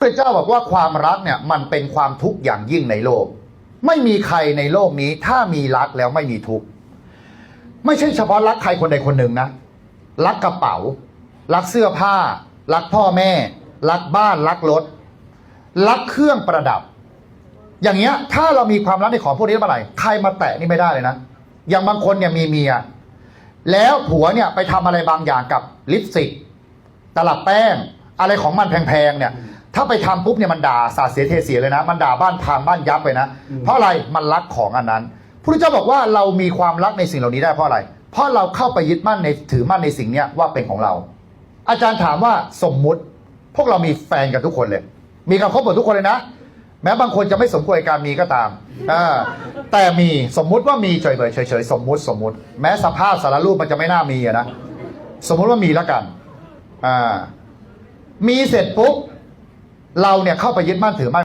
พระเจ้าบอกว่าความรักเนี่ยมันเป็นความทุกข์อย่างยิ่งในโลก ไม่มีใครในโลกนี้ ถ้ามีรักแล้วไม่มีทุกข์ไม่ใช่เฉพาะรักใครคนใดคนหนึ่งนะ รักกระเป๋า รักเสื้อผ้า รักพ่อแม่ รักบ้าน รักรถ รักเครื่องประดับ อย่างเงี้ย ถ้าเรามีความรักในของพวกนี้เมื่อไหร่ใครมาแตะนี่ไม่ได้เลยนะ อย่างบางคนเนี่ยมีเมีย แล้วผัวเนี่ยไปทำอะไรบางอย่างกับลิปสติก ตลับแป้ง อะไรของมันแพงๆเนี่ย ถ้าไปทำปุ๊บเนี่ยมันด่าสาดเสียเทเสียเลยนะ มันด่าบ้านพังบ้านยับไปนะ เพราะอะไรมันรักของอันนั้นพระพุทธเจ้าบอกว่าเรามีความรักในสิ่งเหล่านี้ได้เพราะอะไร เพราะเราเข้าไปยึดมั่นในถือมั่นในสิ่งเนี้ยว่าเป็นของเรา อาจารย์ถามว่าสมมุติพวกเรามีแฟนกันทุกคนเลย มีกันครบหมดทุกคนเลยนะ แม้บางคนจะไม่สมควรกับการมีก็ตามอ่าแต่มีสมมุติว่ามีเฉยๆเฉยๆสมมุติสมมุติ แม้สภาพสารรูปมันจะไม่น่ามีอะนะสมมุติว่ามีแล้วกันอ่ามีเสร็จปุ๊บ เราเนี่ยเข้าไปยึดมั่นถือมั่น